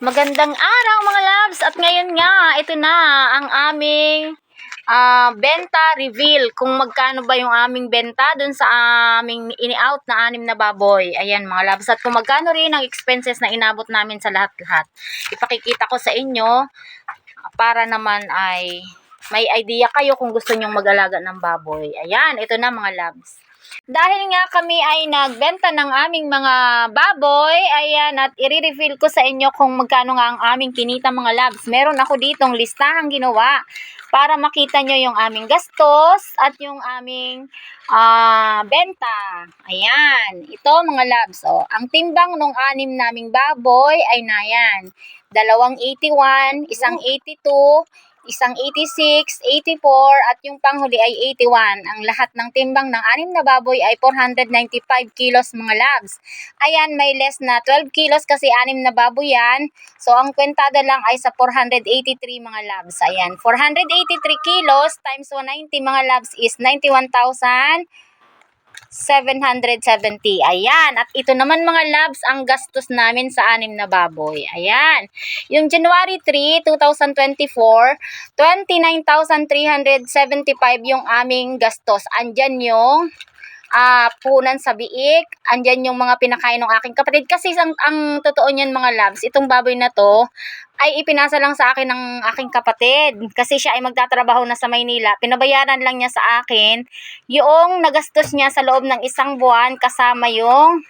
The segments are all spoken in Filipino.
Magandang araw mga loves at ngayon nga ito na ang aming ah, benta reveal kung magkano ba yung aming benta dun sa aming ini-out na anim na baboy. Ayan mga loves at kung magkano rin ang expenses na inabot namin sa lahat-lahat. Ipakikita ko sa inyo para naman ay may idea kayo kung gusto nyong mag-alaga ng baboy. Ayan, ito na mga loves. Dahil nga kami ay nagbenta ng aming mga baboy, ayan, at i-reveal ko sa inyo kung magkano nga ang aming kinita mga labs. Meron ako ditong listahang ginawa para makita nyo yung aming gastos at yung aming ah, benta. Ayan, ito mga labs. Oh, ang timbang ng anim naming baboy ay na yan. Dalawang 81, isang 82, isang 86, 84, at yung panghuli ay 81. Ang lahat ng timbang ng anim na baboy ay 495 kilos mga labs. Ayan, may less na 12 kilos kasi anim na baboy yan. So, ang kwentada lang ay sa 483 mga labs. Ayan, 483 kilos times 190 mga labs is 91,000 770. Ayan. At ito naman mga labs ang gastos namin sa anim na baboy. Ayan. Yung January 3, 2024, 29,375 yung aming gastos. Andyan yung ah punan sa biik, andyan yung mga pinakain ng aking kapatid. Kasi ang, ang totoo niyan mga labs, itong baboy na to, ay ipinasa lang sa akin ng aking kapatid. Kasi siya ay magtatrabaho na sa Maynila. Pinabayaran lang niya sa akin yung nagastos niya sa loob ng isang buwan kasama yung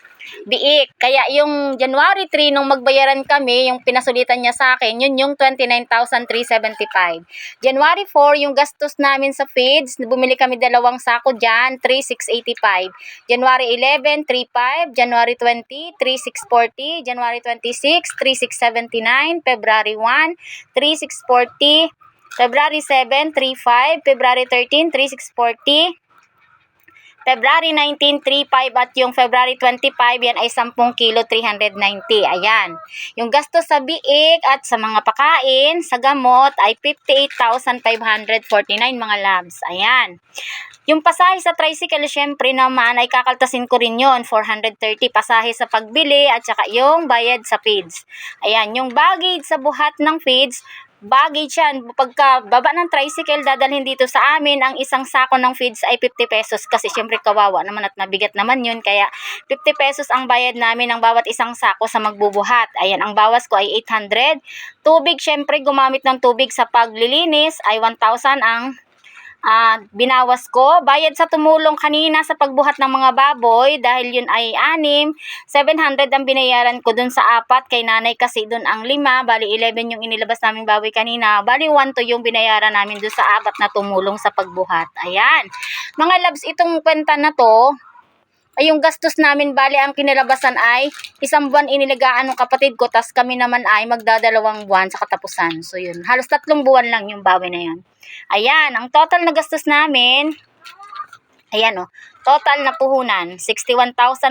biik. Kaya yung January 3, nung magbayaran kami, yung pinasulitan niya sa akin, yun yung 29,375. January 4, yung gastos namin sa feeds, bumili kami dalawang sako dyan, 3,685. January 11, 3,500. January 20, 3,640. January 26, 3,679. February 1, 3,640. February 7, 3,500. February 13, 3,640. February 19, 3.5 at yung February 25, yan ay 10 kilo, 390. Ayan. Yung gastos sa biik at sa mga pakain, sa gamot ay 58,549 mga labs. Ayan. Yung pasahe sa tricycle, syempre naman ay kakaltasin ko rin yon 430 pasahe sa pagbili at saka yung bayad sa feeds. Ayan, yung baggage sa buhat ng feeds, baggage yan. Pagka baba ng tricycle, dadalhin dito sa amin, ang isang sako ng feeds ay 50 pesos kasi syempre kawawa naman at mabigat naman yun. Kaya 50 pesos ang bayad namin ng bawat isang sako sa magbubuhat. Ayan, ang bawas ko ay 800. Tubig, syempre gumamit ng tubig sa paglilinis ay 1,000 ang ah binawas ko. Bayad sa tumulong kanina sa pagbuhat ng mga baboy dahil yun ay anim. 700 ang binayaran ko dun sa apat. Kay nanay kasi dun ang lima. Bali 11 yung inilabas naming baboy kanina. Bali 1 to yung binayaran namin dun sa apat na tumulong sa pagbuhat. Ayan. Mga labs, itong kwenta na to, ay yung gastos namin, bali ang kinalabasan ay isang buwan inilagaan ng kapatid ko, tas kami naman ay magdadalawang buwan sa katapusan. So yun, halos tatlong buwan lang yung bawi na yun. Ayan, ang total na gastos namin, ayan o, total na puhunan, 61,479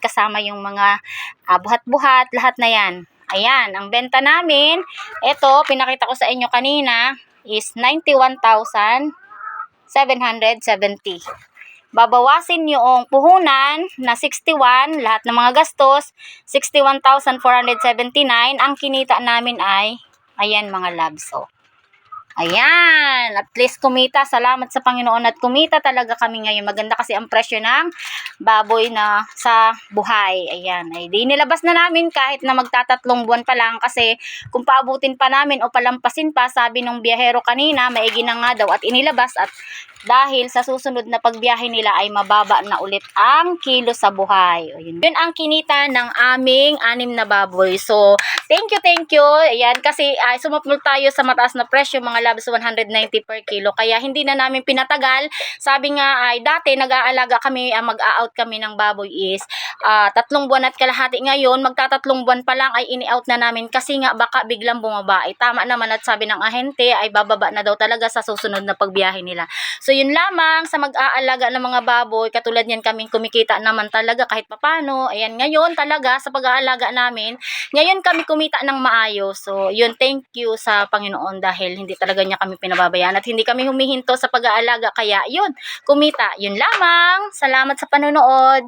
kasama yung mga ah, buhat-buhat, lahat na yan. Ayan, ang benta namin, ito, pinakita ko sa inyo kanina, is 91,770 babawasin yung puhunan na 61, lahat ng mga gastos, 61,479. Ang kinita namin ay, ayan mga labs. Oh. Ayan, at least kumita. Salamat sa Panginoon at kumita talaga kami ngayon. Maganda kasi ang presyo ng baboy na sa buhay. Ayan, ay di nilabas na namin kahit na magtatatlong buwan pa lang kasi kung paabutin pa namin o palampasin pa, sabi nung biyahero kanina, maigi na nga daw at inilabas at dahil sa susunod na pagbiyahe nila ay mababa na ulit ang kilo sa buhay. O, yun. yun ang kinita ng aming anim na baboy. So, thank you, thank you. Ayan, kasi uh, sumapul tayo sa mataas na presyo, mga labs 190 per kilo. Kaya hindi na namin pinatagal. Sabi nga ay dati nag-aalaga kami, uh, mag-out kami ng baboy is uh, tatlong buwan at kalahati. Ngayon, magtatatlong buwan pa lang ay ini-out na namin kasi nga baka biglang bumaba. Ay, tama naman at sabi ng ahente ay bababa na daw talaga sa susunod na pagbiyahe nila. So, yun lamang sa mag-aalaga ng mga baboy, katulad niyan kaming kumikita naman talaga kahit papano. Ayan, ngayon talaga sa pag-aalaga namin, ngayon kami kumita ng maayos. So, yun, thank you sa Panginoon dahil hindi talaga niya kami pinababayaan at hindi kami humihinto sa pag-aalaga. Kaya, yun, kumita. Yun lamang. Salamat sa panonood.